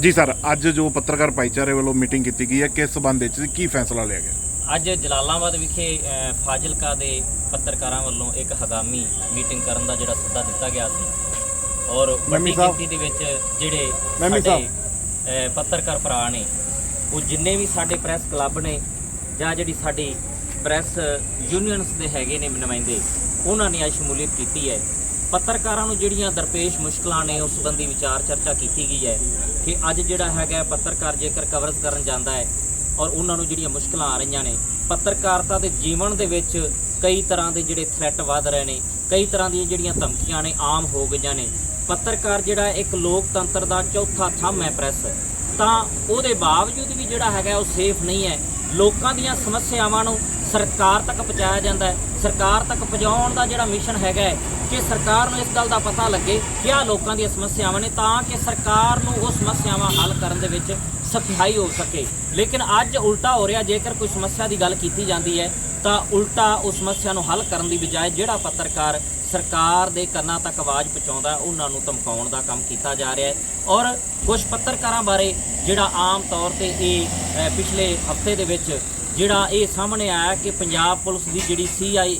ਜੀ ਸਰ ਅੱਜ ਜੋ ਪੱਤਰਕਾਰ ਭਾਈਚਾਰੇ ਵੱਲੋਂ ਮੀਟਿੰਗ ਕੀਤੀ ਗਈ ਹੈ ਕਿਸ ਸਬੰਧ ਵਿੱਚ ਕੀ ਫੈਸਲਾ ਲਿਆ ਗਿਆ? ਅੱਜ ਜਲਾਲਾਬਾਦ ਵਿਖੇ ਅ, ਫਾਜ਼ਿਲਕਾ ਦੇ ਪੱਤਰਕਾਰਾਂ ਵੱਲੋਂ ਇੱਕ ਹਗਾਮੀ ਮੀਟਿੰਗ ਕਰਨ ਦਾ ਜਿਹੜਾ ਸੱਦਾ ਦਿੱਤਾ ਗਿਆ ਸੀ। ਔਰ ਵੱਡੀ ਸਾਹਿਬ। ਗਿਣਤੀ ਦੇ ਵਿੱਚ ਜਿਹੜੇ ਮੈਮੀ ਸਾਡੇ ਅ, ਪੱਤਰਕਾਰ ਭਰਾ ਨੇ ਉਹ ਜਿੰਨੇ ਵੀ ਸਾਡੇ ਪ੍ਰੈਸ ਕਲੱਬ ਨੇ ਜਾਂ ਜਿਹੜੀ ਸਾਡੀ ਪ੍ਰੈਸ ਯੂਨੀਅਨਸ ਦੇ ਹੈਗੇ ਨੇ ਨੁਮਾਇੰਦੇ ਉਹਨਾਂ ਨੇ ਅੱਜ ਸ਼ਮੂਲੀਅਤ ਕੀਤੀ ਹੈ। ਪੱਤਰਕਾਰਾਂ ਨੂੰ ਜਿਹੜੀਆਂ ਦਰਪੇਸ਼ ਮੁਸ਼ਕਲਾਂ ਨੇ ਉਸ ਸੰਬੰਧੀ ਵਿਚਾਰ ਚਰਚਾ ਕੀਤੀ ਗਈ ਹੈ। ਕਿ ਅੱਜ ਜਿਹੜਾ ਹੈਗਾ ਪੱਤਰਕਾਰ ਜੇਕਰ ਕਵਰੇਜ ਕਰਨ ਜਾਂਦਾ ਹੈ ਔਰ ਉਹਨਾਂ ਨੂੰ ਜਿਹੜੀਆਂ ਮੁਸ਼ਕਲਾਂ ਆ ਰਹੀਆਂ ਨੇ, ਪੱਤਰਕਾਰਤਾ ਦੇ ਜੀਵਨ ਦੇ ਵਿੱਚ ਕਈ ਤਰ੍ਹਾਂ ਦੇ ਜਿਹੜੇ ਥ੍ਰੈਟ ਵੱਧ ਰਹੇ ਨੇ, ਕਈ ਤਰ੍ਹਾਂ ਦੀਆਂ ਜਿਹੜੀਆਂ ਧਮਕੀਆਂ ਨੇ ਆਮ ਹੋ ਗਈਆਂ ਨੇ। ਪੱਤਰਕਾਰ ਜਿਹੜਾ ਇੱਕ ਲੋਕਤੰਤਰ ਦਾ ਚੌਥਾ ਥੰਮ ਹੈ ਪ੍ਰੈਸ ਤਾਂ ਉਹਦੇ ਬਾਵਜੂਦ ਵੀ ਜਿਹੜਾ ਹੈਗਾ ਉਹ ਸੇਫ ਨਹੀਂ ਹੈ। ਲੋਕਾਂ ਦੀਆਂ ਸਮੱਸਿਆਵਾਂ ਨੂੰ ਸਰਕਾਰ ਤੱਕ ਪਹੁੰਚਾਇਆ ਜਾਂਦਾ ਹੈ। ਸਰਕਾਰ ਤੱਕ ਪਹੁੰਚਾਉਣ ਦਾ ਜਿਹੜਾ ਮਿਸ਼ਨ ਹੈਗਾ ਹੈ ਕਿ ਸਰਕਾਰ ਨੂੰ ਇਸ ਗੱਲ ਦਾ ਪਤਾ ਲੱਗੇ ਕਿ ਆ ਲੋਕਾਂ ਦੀਆਂ ਸਮੱਸਿਆਵਾਂ ਨੇ ਤਾਂ ਕਿ ਸਰਕਾਰ ਨੂੰ ਉਹ ਸਮੱਸਿਆਵਾਂ ਹੱਲ ਕਰਨ ਦੇ ਵਿੱਚ ਸਖਿਆਈ ਹੋ ਸਕੇ। ਲੇਕਿਨ ਅੱਜ ਉਲਟਾ ਹੋ ਰਿਹਾ, ਜੇਕਰ ਕੋਈ ਸਮੱਸਿਆ ਦੀ ਗੱਲ ਕੀਤੀ ਜਾਂਦੀ ਹੈ, ਤਾਂ ਉਲਟਾ ਉਸ ਸਮੱਸਿਆ ਨੂੰ ਹੱਲ ਕਰਨ ਦੀ ਬਜਾਏ ਜਿਹੜਾ ਪੱਤਰਕਾਰ ਸਰਕਾਰ ਦੇ ਕੰਨਾਂ ਤੱਕ ਆਵਾਜ਼ ਪਹੁੰਚਾਉਂਦਾ, ਉਹਨਾਂ ਨੂੰ ਧਮਕਾਉਣ ਦਾ ਕੰਮ ਕੀਤਾ ਜਾ ਰਿਹਾ ਹੈ। ਔਰ ਕੁਝ ਪੱਤਰਕਾਰਾਂ ਬਾਰੇ ਜਿਹੜਾ ਆਮ ਤੌਰ ਤੇ ਇਹ ਪਿਛਲੇ ਹਫ਼ਤੇ ਦੇ ਵਿੱਚ ਜਿਹੜਾ ਇਹ ਸਾਹਮਣੇ ਆਇਆ ਕਿ ਪੰਜਾਬ ਪੁਲਿਸ ਦੀ ਜਿਹੜੀ ਸੀਆਈ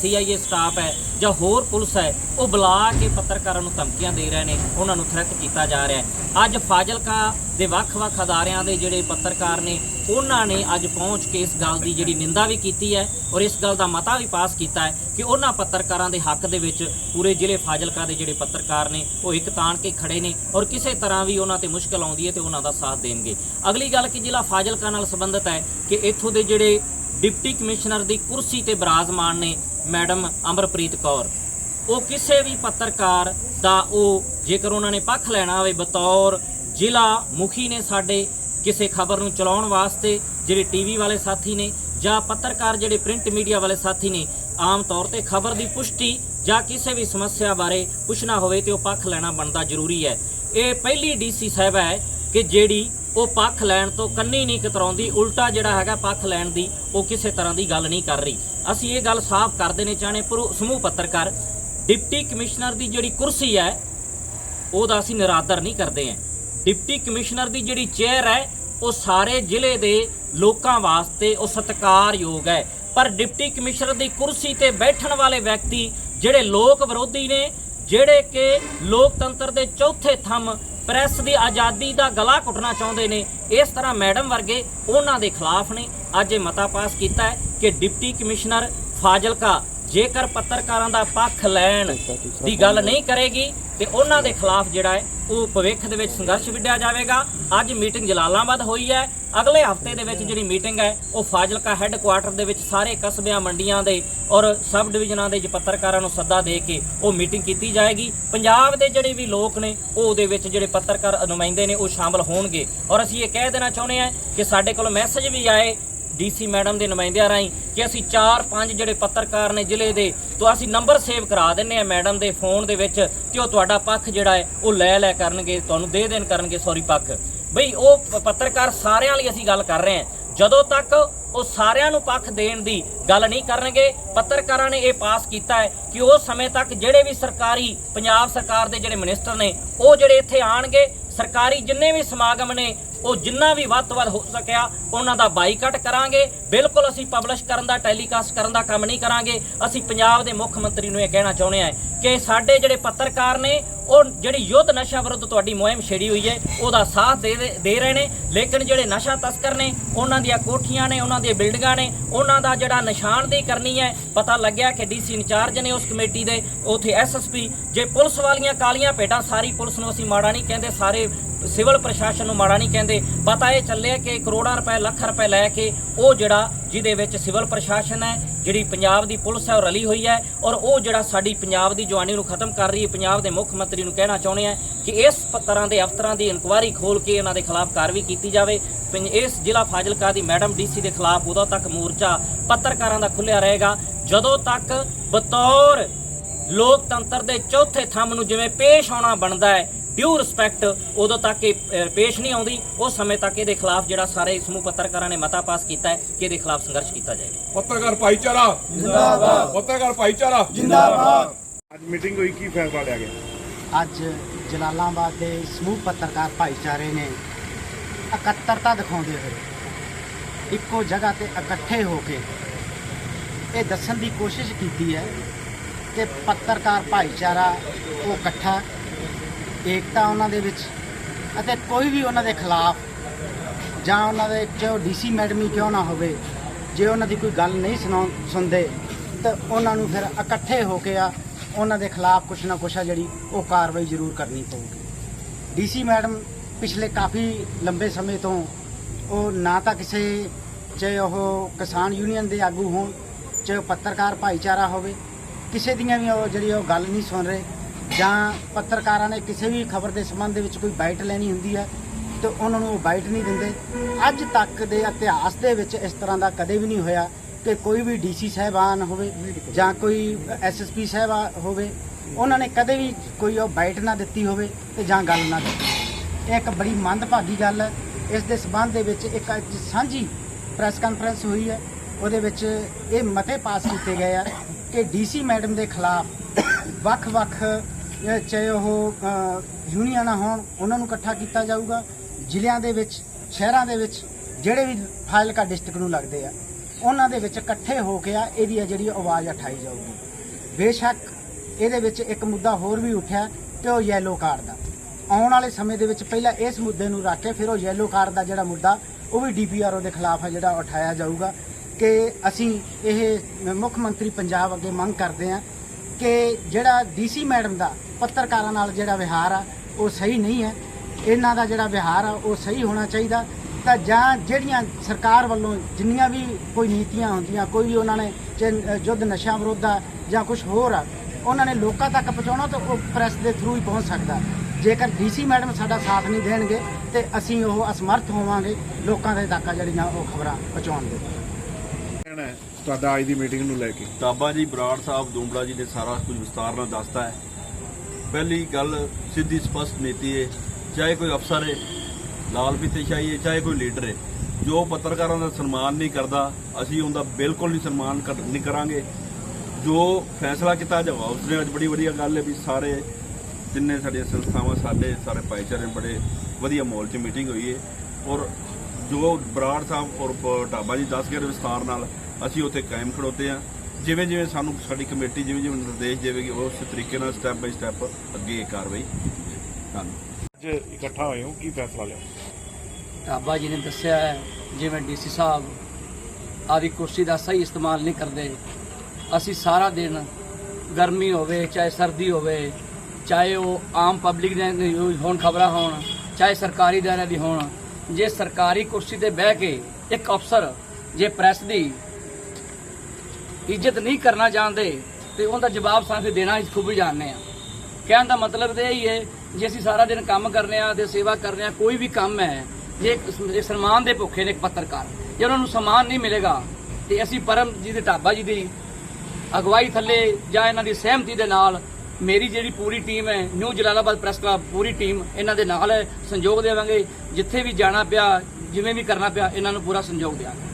ਸੀਆਈਏ ਸਟਾਫ ਹੈ ਜਾਂ ਹੋਰ ਪੁਲਿਸ ਹੈ, ਉਹ ਬੁਲਾ ਕੇ ਪੱਤਰਕਾਰਾਂ ਨੂੰ ਧਮਕੀਆਂ ਦੇ ਰਹੇ ਨੇ, ਉਹਨਾਂ ਨੂੰ ਥ੍ਰੈਟ ਕੀਤਾ ਜਾ ਰਿਹਾ ਹੈ। ਅੱਜ ਫਾਜ਼ਿਲਕਾ ਦੇ ਵੱਖ-ਵੱਖ ਅਦਾਰਿਆਂ ਦੇ ਜਿਹੜੇ ਪੱਤਰਕਾਰ ਨੇ, ਉਹਨਾਂ ਨੇ ਅੱਜ ਪਹੁੰਚ ਕੇ ਇਸ ਗੱਲ ਦੀ ਜਿਹੜੀ ਨਿੰਦਾ ਵੀ ਕੀਤੀ ਹੈ ਔਰ ਇਸ ਗੱਲ ਦਾ ਮਤਾ ਵੀ ਪਾਸ ਕੀਤਾ ਹੈ ਕਿ ਉਹਨਾਂ ਪੱਤਰਕਾਰਾਂ ਦੇ ਹੱਕ ਦੇ ਵਿੱਚ ਪੂਰੇ ਜ਼ਿਲ੍ਹੇ ਫਾਜ਼ਿਲਕਾ ਦੇ ਜਿਹੜੇ ਪੱਤਰਕਾਰ ਨੇ, ਉਹ ਇੱਕ ਤਾਣ ਕੇ ਖੜੇ ਨੇ ਔਰ ਕਿਸੇ ਤਰ੍ਹਾਂ ਵੀ ਉਹਨਾਂ ਤੇ ਮੁਸ਼ਕਲ ਆਉਂਦੀ ਹੈ ਤੇ ਉਹਨਾਂ ਦਾ ਸਾਥ ਦੇਣਗੇ। ਅਗਲੀ ਗੱਲ ਕਿ ਜ਼ਿਲ੍ਹਾ ਫਾਜ਼ਿਲਕਾ ਨਾਲ ਸੰਬੰਧਿਤ ਹੈ ਕਿ ਇੱਥੋਂ ਦੇ ਜਿਹੜੇ ਡਿਪਟੀ ਕਮਿਸ਼ਨਰ ਦੀ ਕੁਰਸੀ ਤੇ ਬਰਾਜ਼ਮਾਨ ਨੇ ਮੈਡਮ ਅਮਰਪ੍ਰੀਤ ਕੌਰ। ਉਹ ਕਿਸੇ ਵੀ ਪੱਤਰਕਾਰ ਦਾ ਉਹ ਜੇਕਰ ਉਹਨਾਂ ਨੇ ਪੱਖ ਲੈਣਾ ਹੋਵੇ, ਬਤੌਰ ਜ਼ਿਲ੍ਹਾ ਮੁਖੀ ਨੇ ਸਾਡੇ ਕਿਸੇ ਖਬਰ ਨੂੰ ਚਲਾਉਣ ਵਾਸਤੇ ਜਿਹੜੇ ਟੀਵੀ ਵਾਲੇ ਸਾਥੀ ਨੇ ਜਾਂ ਪੱਤਰਕਾਰ ਜਿਹੜੇ ਪ੍ਰਿੰਟ ਮੀਡੀਆ ਵਾਲੇ ਸਾਥੀ ਨੇ, ਆਮ ਤੌਰ ਤੇ ਖਬਰ ਦੀ ਪੁਸ਼ਟੀ ਜਾਂ ਕਿਸੇ ਵੀ ਸਮੱਸਿਆ ਬਾਰੇ ਪੁੱਛਣਾ ਹੋਵੇ ਤੇ ਉਹ ਪੱਖ ਲੈਣਾ ਬਣਦਾ ਜ਼ਰੂਰੀ ਹੈ। ਇਹ ਪਹਿਲੀ ਡੀਸੀ ਸਾਹਿਬ ਹੈ ਕਿ ਜਿਹੜੀ ਉਹ ਪੱਖ ਲੈਣ ਤੋਂ ਕੰਨੀ ਨਹੀਂ ਕਤਰਾਉਂਦੀ, ਉਲਟਾ ਜਿਹੜਾ ਹੈਗਾ ਪੱਖ ਲੈਣ ਦੀ, ਉਹ ਕਿਸੇ ਤਰ੍ਹਾਂ ਦੀ ਗੱਲ ਨਹੀਂ ਕਰ ਰਹੀ। ਅਸੀਂ ਇਹ ਗੱਲ ਸਾਫ਼ ਕਰ ਦੇਣੇ ਚਾਹਣੇ ਪਰ, ਸਮੂਹ ਪੱਤਰਕਾਰ, ਡਿਪਟੀ ਕਮਿਸ਼ਨਰ ਦੀ ਜਿਹੜੀ ਕੁਰਸੀ ਹੈ, ਉਹਦਾ ਅਸੀਂ ਨਿਰਾਦਰ ਨਹੀਂ ਕਰਦੇ ਹਾਂ। ਡਿਪਟੀ ਕਮਿਸ਼ਨਰ ਦੀ ਜਿਹੜੀ ਚੇਅਰ ਹੈ, ਉਹ ਸਾਰੇ ਜ਼ਿਲ੍ਹੇ ਦੇ ਲੋਕਾਂ ਵਾਸਤੇ ਉਹ ਸਤਿਕਾਰਯੋਗ ਹੈ। ਪਰ ਡਿਪਟੀ ਕਮਿਸ਼ਨਰ ਦੀ ਕੁਰਸੀ ਤੇ ਬੈਠਣ ਵਾਲੇ ਵਿਅਕਤੀ, ਜਿਹੜੇ ਲੋਕ ਵਿਰੋਧੀ ਨੇ, ਜਿਹੜੇ ਕਿ ਲੋਕਤੰਤਰ ਦੇ ਚੌਥੇ ਥੰਮ ਪ੍ਰੈਸ ਦੀ ਆਜ਼ਾਦੀ ਦਾ ਗਲਾ ਘੁੱਟਣਾ ਚਾਹੁੰਦੇ ਨੇ। ਇਸ ਤਰ੍ਹਾਂ ਮੈਡਮ ਵਰਗੇ ਉਹਨਾਂ ਦੇ ਖਿਲਾਫ ਨੇ। ਅੱਜ ਇਹ ਮਤਾ ਪਾਸ ਕੀਤਾ ਹੈ ਕਿ ਡਿਪਟੀ ਕਮਿਸ਼ਨਰ ਫਾਜ਼ਿਲਕਾ ਜੇਕਰ ਪੱਤਰਕਾਰਾਂ ਦਾ ਪੱਖ ਲੈਣ ਦੀ ਗੱਲ ਨਹੀਂ ਕਰੇਗੀ ਤੇ ਉਹਨਾਂ ਦੇ ਖਿਲਾਫ ਜਿਹੜਾ ਹੈ, ਉਹ ਭਵਿੱਖ ਦੇ ਵਿੱਚ ਸੰਘਰਸ਼ ਵਿੱਢਿਆ ਜਾਵੇਗਾ। ਅੱਜ ਮੀਟਿੰਗ ਜਲਾਲਾਬਾਦ ਹੋਈ ਹੈ। ਅਗਲੇ ਹਫ਼ਤੇ ਦੇ ਵਿੱਚ ਜਿਹੜੀ ਮੀਟਿੰਗ ਹੈ, ਉਹ ਫਾਜ਼ਿਲਕਾ ਹੈੱਡਕੁਆਟਰ ਦੇ ਵਿੱਚ ਸਾਰੇ ਕਸਬਿਆਂ, ਮੰਡੀਆਂ ਦੇ ਔਰ ਸਬ ਡਿਵੀਜ਼ਨਾਂ ਦੇ ਪੱਤਰਕਾਰਾਂ ਨੂੰ ਸੱਦਾ ਦੇ ਕੇ ਉਹ ਮੀਟਿੰਗ ਕੀਤੀ ਜਾਏਗੀ। ਪੰਜਾਬ ਦੇ ਜਿਹੜੇ ਵੀ ਲੋਕ ਨੇ, ਉਹ ਉਹਦੇ ਵਿੱਚ ਜਿਹੜੇ ਪੱਤਰਕਾਰ ਨੁਮਾਇੰਦੇ ਨੇ, ਉਹ ਸ਼ਾਮਲ ਹੋਣਗੇ। ਔਰ ਅਸੀਂ ਇਹ ਕਹਿ ਦੇਣਾ ਚਾਹੁੰਦੇ ਹਾਂ ਕਿ ਸਾਡੇ ਕੋਲ ਮੈਸੇਜ ਵੀ ਆਏ ਡੀਸੀ ਮੈਡਮ ਦੇ ਨੁਮਾਇੰਦਿਆਂ ਰਾਹੀਂ ਕਿ ਅਸੀਂ 4-5 ਜਿਹੜੇ ਪੱਤਰਕਾਰ ਨੇ ਜ਼ਿਲ੍ਹੇ ਦੇ, ਤੋਂ ਅਸੀਂ ਨੰਬਰ ਸੇਵ ਕਰਾ ਦਿੰਨੇ ਆ ਮੈਡਮ ਦੇ ਫੋਨ ਦੇ ਵਿੱਚ ਤੇ ਉਹ ਤੁਹਾਡਾ ਪੱਖ ਜਿਹੜਾ ਹੈ, ਉਹ ਲੈ ਲੈ ਕਰਨਗੇ, ਤੁਹਾਨੂੰ ਦੇ ਦੇਣ ਕਰਨਗੇ, ਸੌਰੀ ਪੱਖ। ਬਈ ਉਹ ਪੱਤਰਕਾਰ ਸਾਰਿਆਂ ਲਈ ਅਸੀਂ ਗੱਲ ਕਰ ਰਹੇ ਹਾਂ। ਜਦੋਂ ਤੱਕ ਉਹ ਸਾਰਿਆਂ ਨੂੰ ਪੱਖ ਦੇਣ ਦੀ ਗੱਲ ਨਹੀਂ ਕਰਨਗੇ, ਪੱਤਰਕਾਰਾਂ ਨੇ ਇਹ ਪਾਸ ਕੀਤਾ ਹੈ ਕਿ ਉਹ ਸਮੇਂ ਤੱਕ ਜਿਹੜੇ ਵੀ ਸਰਕਾਰੀ, ਪੰਜਾਬ ਸਰਕਾਰ ਦੇ ਜਿਹੜੇ ਮਿਨਿਸਟਰ ਨੇ, ਉਹ ਜਿਹੜੇ ਇੱਥੇ ਆਣਗੇ, ਸਰਕਾਰੀ ਜਿੰਨੇ ਵੀ ਸਮਾਗਮ ਨੇ ਉਹ ਜਿੰਨਾ ਵੀ ਵੱਧ ਤੋਂ ਵੱਧ ਹੋ ਸਕਿਆ, ਉਹਨਾਂ ਦਾ ਬਾਈਕਾਟ ਕਰਾਂਗੇ। ਬਿਲਕੁਲ ਅਸੀਂ ਪਬਲਿਸ਼ ਕਰਨ ਦਾ ਟੈਲੀਕਾਸਟ ਕਰਨ ਦਾ ਕੰਮ ਨਹੀਂ ਕਰਾਂਗੇ। ਅਸੀਂ ਪੰਜਾਬ ਦੇ ਮੁੱਖ ਮੰਤਰੀ ਨੂੰ ਇਹ ਕਹਿਣਾ ਚਾਹੁੰਦੇ ਹਾਂ ਕਿ ਸਾਡੇ ਜਿਹੜੇ ਪੱਤਰਕਾਰ ਨੇ, ਉਹ ਜਿਹੜੀ ਯੁੱਧ ਨਸ਼ਾ ਵਿਰੁੱਧ ਤੁਹਾਡੀ ਮੁਹਿੰਮ ਛੇੜੀ ਹੋਈ ਹੈ, ਉਹਦਾ ਸਾਥ ਦੇ ਦੇ- ਦੇ ਰਹੇ ਨੇ। ਲੇਕਿਨ ਜਿਹੜੇ ਨਸ਼ਾ ਤਸਕਰ ਨੇ, ਉਹਨਾਂ ਦੀਆਂ ਕੋਠੀਆਂ ਨੇ, ਉਹਨਾਂ ਦੀਆਂ ਬਿਲਡਿੰਗਾਂ ਨੇ, ਉਹਨਾਂ ਦਾ ਜਿਹੜਾ ਨਿਸ਼ਾਨਦੇਹੀ ਕਰਨੀ ਹੈ, ਪਤਾ ਲੱਗਿਆ ਕਿ ਡੀਸੀ ਇੰਚਾਰਜ ਨੇ ਉਸ ਕਮੇਟੀ ਦੇ, ਉਥੇ ਐਸਐਸਪੀ ਜੇ ਪੁਲਿਸ ਵਾਲੀਆਂ ਕਾਲੀਆਂ ਭੇਡਾਂ, ਸਾਰੀ ਪੁਲਿਸ ਨੂੰ ਅਸੀਂ ਮਾੜਾ ਨਹੀਂ ਕਹਿੰਦੇ, ਸਾਰੇ ਸਿਵਲ ਪ੍ਰਸ਼ਾਸਨ ਨੂੰ ਮਾੜਾ ਨਹੀਂ ਕਹਿੰਦੇ ਪਤਾ ਇਹ ਚੱਲਿਆ ਕਿ ਕਰੋੜਾਂ ਰੁਪਏ, ਲੱਖ ਰੁਪਏ ਲੈ ਕੇ ਉਹ ਜਿਹੜਾ ਜਿਹਦੇ ਵਿੱਚ ਸਿਵਲ ਪ੍ਰਸ਼ਾਸਨ ਹੈ, ਜਿਹੜੀ ਪੰਜਾਬ ਦੀ ਪੁਲਿਸ ਹੈ ਉਹ ਰਲੀ ਹੋਈ ਹੈ ਔਰ ਉਹ ਜਿਹੜਾ ਸਾਡੀ ਪੰਜਾਬ ਦੀ ਜਵਾਨੀ ਨੂੰ ਖਤਮ ਕਰ ਰਹੀ ਹੈ, ਪੰਜਾਬ ਦੇ ਮੁੱਖ ਮੰਤਰੀ ਨੂੰ ਕਹਿਣਾ ਚਾਹੁੰਦੇ ਆ ਕਿ ਇਸ ਤਰ੍ਹਾਂ ਦੇ ਅਫਸਰਾਂ ਦੀ ਇਨਕੁਆਇਰੀ ਖੋਲ ਕੇ ਇਹਨਾਂ ਦੇ ਖਿਲਾਫ ਕਾਰਵਾਈ ਕੀਤੀ ਜਾਵੇ। ਪੰਜ- ਇਸ ਜ਼ਿਲ੍ਹਾ ਫਾਜ਼ਿਲਕਾ ਦੀ ਮੈਡਮ ਡੀਸੀ ਦੇ ਖਿਲਾਫ ਉਦੋਂ ਤੱਕ ਮੋਰਚਾ ਪੱਤਰਕਾਰਾਂ ਦਾ ਖੁੱਲਿਆ ਰਹੇਗਾ, ਜਦੋਂ ਤੱਕ ਬਤੌਰ ਲੋਕਤੰਤਰ ਦੇ ਚੌਥੇ ਥੰਮ ਨੂੰ ਜਿਵੇਂ ਪੇਸ਼ ਆਉਣਾ ਬਣਦਾ ਹੈ ਡਿਊ ਰਿਸਪੈਕਟ ਉਦੋਂ ਤੱਕ ਇਹ ਪੇਸ਼ ਨਹੀਂ ਆਉਂਦੀ। ਉਸ ਸਮੇਂ ਤੱਕ ਇਹਦੇ ਖਿਲਾਫ ਜਿਹੜਾ ਸਾਰੇ ਸਮੂਹ ਪੱਤਰਕਾਰਾਂ ਨੇ ਮਤਾ ਪਾਸ ਕੀਤਾ ਹੈ ਕਿ ਇਹਦੇ ਖਿਲਾਫ ਸੰਘਰਸ਼ ਕੀਤਾ ਜਾਏਗਾ ਪੱਤਰਕਾਰ ਭਾਈਚਾਰਾ। ਜਿੰਦਾਬਾਦ। ਪੱਤਰਕਾਰ ਭਾਈਚਾਰਾ। ਅੱਜ ਮੀਟਿੰਗ ਹੋਈ ਕੀ ਫੈਸਲਾ ਲਿਆ ਗਿਆ? ਅੱਜ ਜਲਾਲਾਬਾਦ ਦੇ ਸਮੂਹ ਪੱਤਰਕਾਰ ਭਾਈਚਾਰੇ ਨੇ ਇਕੱਤਰਤਾ ਦਿਖਾਉਂਦੇ ਹੋਏ ਇੱਕੋ ਜਗ੍ਹਾ ਤੇ ਇਕੱਠੇ ਹੋ ਕੇ ਇਹ ਦੱਸਣ ਦੀ ਕੋਸ਼ਿਸ਼ ਕੀਤੀ ਹੈ ਕਿ ਪੱਤਰਕਾਰ ਭਾਈਚਾਰਾ ਉਹ ਇਕੱਠਾ ਏਕਤਾ ਉਹਨਾਂ ਦੇ ਵਿੱਚ ਅਤੇ ਕੋਈ ਵੀ ਉਹਨਾਂ ਦੇ ਖਿਲਾਫ ਜਾਂ ਉਹਨਾਂ ਦੇ ਜੋ ਡੀਸੀ ਮੈਡਮ ਹੀ ਕਿਉਂ ਨਾ ਹੋਵੇ, ਜੇ ਉਹਨਾਂ ਦੀ ਕੋਈ ਗੱਲ ਨਹੀਂ ਸੁਣਾਉ ਸੁਣਦੇ, ਤਾਂ ਉਹਨਾਂ ਨੂੰ ਫਿਰ ਇਕੱਠੇ ਹੋ ਕੇ ਆ, ਉਹਨਾਂ ਦੇ ਖਿਲਾਫ ਕੁਛ ਨਾ ਕੁਛ ਆ ਜਿਹੜੀ ਉਹ ਕਾਰਵਾਈ ਜ਼ਰੂਰ ਕਰਨੀ ਪਊਗੀ। ਡੀਸੀ ਮੈਡਮ ਪਿਛਲੇ ਕਾਫੀ ਲੰਬੇ ਸਮੇਂ ਤੋਂ ਉਹ ਨਾ ਤਾਂ ਕਿਸੇ ਚਾਹੇ ਉਹ ਕਿਸਾਨ ਯੂਨੀਅਨ ਦੇ ਆਗੂ ਹੋਣ, ਚਾਹੇ ਉਹ ਪੱਤਰਕਾਰ ਭਾਈਚਾਰਾ ਹੋਵੇ, ਕਿਸੇ ਦੀਆਂ ਵੀ ਉਹ ਜਿਹੜੀ ਉਹ ਗੱਲ ਨਹੀਂ ਸੁਣ ਰਹੇ ਜਾਂ ਪੱਤਰਕਾਰਾਂ ਨੇ ਕਿਸੇ ਵੀ ਖਬਰ ਦੇ ਸੰਬੰਧ ਦੇ ਵਿੱਚ ਕੋਈ ਬਾਈਟ ਲੈਣੀ ਹੁੰਦੀ ਹੈ, ਤੇ ਉਹਨਾਂ ਨੂੰ ਉਹ ਬਾਈਟ ਨਹੀਂ ਦਿੰਦੇ। ਅੱਜ ਤੱਕ ਦੇ ਇਤਿਹਾਸ ਦੇ ਵਿੱਚ ਇਸ ਤਰ੍ਹਾਂ ਦਾ ਕਦੇ ਵੀ ਨਹੀਂ ਹੋਇਆ ਕਿ ਕੋਈ ਵੀ ਡੀਸੀ ਸਾਹਿਬਾਨ ਹੋਵੇ ਜਾਂ ਕੋਈ ਐਸਐਸਪੀ ਸਾਹਿਬਾ ਹੋਵੇ, ਉਹਨਾਂ ਨੇ ਕਦੇ ਵੀ ਕੋਈ ਉਹ ਬਾਈਟ ਨਾ ਦਿੱਤੀ ਹੋਵੇ ਤੇ ਜਾਂ ਗੱਲ ਨਾ ਕੀਤੀ ਇਹ ਇੱਕ ਬੜੀ ਮੰਦਭਾਗੀ ਗੱਲ ਹੈ। ਇਸ ਦੇ ਸਬੰਧ ਦੇ ਵਿੱਚ ਇੱਕ ਅੱਜ ਸਾਂਝੀ ਪ੍ਰੈਸ ਕਾਨਫਰੰਸ ਹੋਈ ਹੈ। ਉਹਦੇ ਵਿੱਚ ਇਹ ਮਤੇ ਪਾਸ ਕੀਤੇ ਗਏ ਆ ਕਿ ਡੀਸੀ ਮੈਡਮ ਦੇ ਖਿਲਾਫ ਵੱਖ-ਵੱਖ ਚਾਹੇ ਉਹ ਅਹ, ਯੂਨੀਅਨਾਂ ਹੋਣ ਉਹਨਾਂ ਨੂੰ ਇਕੱਠਾ ਕੀਤਾ ਜਾਊਗਾ। ਜ਼ਿਲ੍ਹਿਆਂ ਦੇ ਵਿੱਚ ਸ਼ਹਿਰਾਂ ਦੇ ਵਿੱਚ ਜਿਹੜੇ ਵੀ ਫਾਜ਼ਿਲਕਾ ਡਿਸਟ੍ਰਿਕਟ ਨੂੰ ਲੱਗਦੇ ਆ ਉਹਨਾਂ ਦੇ ਵਿੱਚ ਇਕੱਠੇ ਹੋ ਕੇ ਆ ਇਹਦੀ ਆ ਜਿਹੜੀ ਆਵਾਜ਼ ਉਠਾਈ ਜਾਊਗੀ। ਬੇਸ਼ੱਕ ਇਹਦੇ ਵਿੱਚ ਇੱਕ ਮੁੱਦਾ ਹੋਰ ਵੀ ਉੱਠਿਆ ਕਿ ਉਹ ਯੈਲੋ ਕਾਰਡ ਦਾ। ਆਉਣ ਵਾਲੇ ਸਮੇਂ ਦੇ ਵਿੱਚ ਪਹਿਲਾਂ ਇਸ ਮੁੱਦੇ ਨੂੰ ਰੱਖ ਕੇ ਫਿਰ ਉਹ ਯੈਲੋ ਕਾਰਡ ਦਾ ਜਿਹੜਾ ਮੁੱਦਾ ਉਹ ਵੀ ਡੀਪੀਆਰਓ ਦੇ ਖਿਲਾਫ ਹੈ ਜਿਹੜਾ ਉਠਾਇਆ ਜਾਊਗਾ ਕਿ ਅਸੀਂ ਇਹ ਮੁੱਖ ਮੰਤਰੀ ਪੰਜਾਬ ਅੱਗੇ ਮੰਗ ਕਰਦੇ ਹਾਂ ਕਿ ਜਿਹੜਾ ਡੀਸੀ ਮੈਡਮ ਦਾ ਪੱਤਰਕਾਰਾਂ ਨਾਲ ਜਿਹੜਾ ਵਿਹਾਰ ਆ, ਉਹ ਸਹੀ ਨਹੀਂ ਹੈ। ਇਹਨਾਂ ਦਾ ਜਿਹੜਾ ਵਿਹਾਰ ਆ, ਉਹ ਸਹੀ ਹੋਣਾ ਚਾਹੀਦਾ। ਤਾਂ ਜਾਂ ਜਿਹੜੀਆਂ ਸਰਕਾਰ ਵੱਲੋਂ ਜਿੰਨੀਆਂ ਵੀ ਕੋਈ ਨੀਤੀਆਂ ਹੁੰਦੀਆਂ, ਕੋਈ ਵੀ ਉਹਨਾਂ ਨੇ ਚਾਹੇ ਯੁੱਧ ਨਸ਼ਾ ਵਿਰੋਧ ਆ ਜਾਂ ਕੁਝ ਹੋਰ ਆ, ਉਹਨਾਂ ਨੇ ਲੋਕਾਂ ਤੱਕ ਪਹੁੰਚਾਉਣਾ ਤਾਂ ਉਹ ਪ੍ਰੈਸ ਦੇ ਥਰੂ ਹੀ ਪਹੁੰਚ ਸਕਦਾ। ਜੇਕਰ ਡੀਸੀ ਮੈਡਮ ਸਾਡਾ ਸਾਥ ਨਹੀਂ ਦੇਣਗੇ ਤੇ ਅਸੀਂ ਉਹ ਅਸਮਰਥ ਹੋਵਾਂਗੇ, ਲੋਕਾਂ ਦੇ ਤੱਕ ਆ ਜਿਹੜੀਆਂ ਉਹ ਖਬਰਾਂ ਪਹੁੰਚਾਉਣ ਦੇ ਕਹਿਣਾ ਹੈ ਤੁਹਾਡਾ ਅੱਜ ਦੀ ਮੀਟਿੰਗ ਨੂੰ ਲੈ ਕੇ। ਤਾਬਾ ਜੀ, ਬਰਾੜ ਸਾਹਿਬ ਦੂੰਬੜਾ ਜੀ ਨੇ ਸਾਰਾ ਕੁਝ ਵਿਸਤਾਰ ਨਾਲ ਦੱਸਤਾ ਹੈ। ਪਹਿਲੀ ਗੱਲ ਸਿੱਧੀ ਸਪਸ਼ਟ ਨੀਤੀ ਹੈ, ਚਾਹੇ ਕੋਈ ਅਫਸਰ ਹੈ, ਲਾਲ ਫਿੱਤੇਸ਼ਾਹੀ ਹੈ, ਚਾਹੇ ਕੋਈ ਲੀਡਰ ਹੈ, ਜੋ ਪੱਤਰਕਾਰਾਂ ਦਾ ਸਨਮਾਨ ਨਹੀਂ ਕਰਦਾ, ਅਸੀਂ ਉਹਦਾ ਬਿਲਕੁਲ ਨਹੀਂ ਸਨਮਾਨ ਕਰ- ਨਹੀਂ ਕਰਾਂਗੇ। ਜੋ ਫੈਸਲਾ ਕੀਤਾ ਜਾਵਾ ਉਸਨੇ ਅੱਜ ਬੜੀ ਵਧੀਆ ਗੱਲ ਹੈ ਵੀ ਸਾਰੇ ਜਿੰਨੇ ਸਾਡੀਆਂ ਸੰਸਥਾਵਾਂ, ਸਾਡੇ ਸਾਰੇ ਭਾਈਚਾਰੇ ਬੜੇ ਵਧੀਆ ਮਾਹੌਲ 'ਚ ਮੀਟਿੰਗ ਹੋਈ ਹੈ ਔਰ ਜੋ ਬਰਾੜ ਸਾਹਿਬ ਔਰ ਢਾਬਾ ਜੀ ਦੱਸ ਗਏ ਵਿਸਤਾਰ ਨਾਲ ਅਸੀਂ ਉੱਥੇ ਕਾਇਮ ਖੜੋਤੇ ਆ ਜਿਵੇਂ ਜਿਵੇਂ ਸਾਨੂੰ ਸਾਡੀ ਕਮੇਟੀ ਜਿਵੇਂ ਜਿਵੇਂ ਨਿਰਦੇਸ਼ ਦੇਵੇਗੀ ਉਸ ਤਰੀਕੇ ਨਾਲ ਸਟੈਪ ਬਾਈ ਸਟੈਪ ਅੱਗੇ ਇਹ ਕਾਰਵਾਈ ਧੰਨਵਾਦ ਅੱਜ ਇਕੱਠਾ ਹੋਏ ਹੋ ਕੀ ਫੈਸਲਾ ਲਿਆ? ਢਾਬਾ ਜੀ ਨੇ ਦੱਸਿਆ ਹੈ ਜਿਵੇਂ ਡੀਸੀ ਸਾਹਿਬ ਆਦੀ ਕੁਰਸੀ ਦਾ ਸਹੀ ਇਸਤੇਮਾਲ ਨਹੀਂ ਕਰਦੇ। ਅਸੀਂ ਸਾਰਾ ਦਿਨ ਗਰਮੀ ਹੋਵੇ ਚਾਹੇ ਸਰਦੀ ਹੋਵੇ ਚਾਹੇ ਉਹ ਆਮ ਪਬਲਿਕ ਦੇ ਹੋਣ ਖਬਰਾਂ ਹੋਣ ਚਾਹੇ ਸਰਕਾਰੀ ਦਾਇਰੇ ਦੀ ਹੋਣ ਜੇ ਸਰਕਾਰੀ ਕੁਰਸੀ ਤੇ ਬਹਿ ਕੇ ਇੱਕ ਅਫਸਰ ਜੇ ਪ੍ਰੈਸ ਦੀ ਇੱਜ਼ਤ ਨਹੀਂ ਕਰਨਾ ਜਾਣਦੇ ਤੇ ਉਹਦਾ ਜਵਾਬ ਸਾਨੂੰ ਦੇਣਾ ਹੀ ਖੂਬ ਹੀ ਜਾਣਦੇ ਆ। ਕਹਿਣ ਦਾ ਮਤਲਬ ਤੇ ਇਹੀ ਹੈ, ਜੇ ਅਸੀਂ ਸਾਰਾ ਦਿਨ ਕੰਮ ਕਰਨੇ ਆ ਤੇ ਸੇਵਾ ਕਰਨੇ ਆ, ਕੋਈ ਵੀ ਕੰਮ ਹੈ, ਜੇ ਸਨਮਾਨ ਦੇ ਭੁੱਖੇ ਨੇ ਇੱਕ ਪੱਤਰਕਾਰ, ਜੇ ਉਹਨਾਂ ਨੂੰ ਸਨਮਾਨ ਨਹੀਂ ਮਿਲੇਗਾ, ਤੇ ਅਸੀਂ ਪਰਮ ਜੀ ਦੇ ਢਾਬਾ ਜੀ ਦੀ ਅਗਵਾਈ ਥੱਲੇ ਜਾਂ ਇਹਨਾਂ ਦੀ ਸਹਿਮਤੀ ਦੇ ਨਾਲ ਮੇਰੀ ਜਿਹੜੀ ਪੂਰੀ ਟੀਮ ਹੈ ਨਿਊ ਜਲਾਲਾਬਾਦ ਪ੍ਰੈਸ ਕਲੱਬ ਪੂਰੀ ਟੀਮ ਇਹਨਾਂ ਦੇ ਨਾਲ ਹੈ, ਸੰਯੋਗ ਦੇਵਾਂਗੇ। ਜਿੱਥੇ ਵੀ ਜਾਣਾ ਪਿਆ, ਜਿਵੇਂ ਵੀ ਕਰਨਾ ਪਿਆ, ਇਹਨਾਂ ਨੂੰ ਪੂਰਾ ਸੰਯੋਗ ਦਿਆਂਗੇ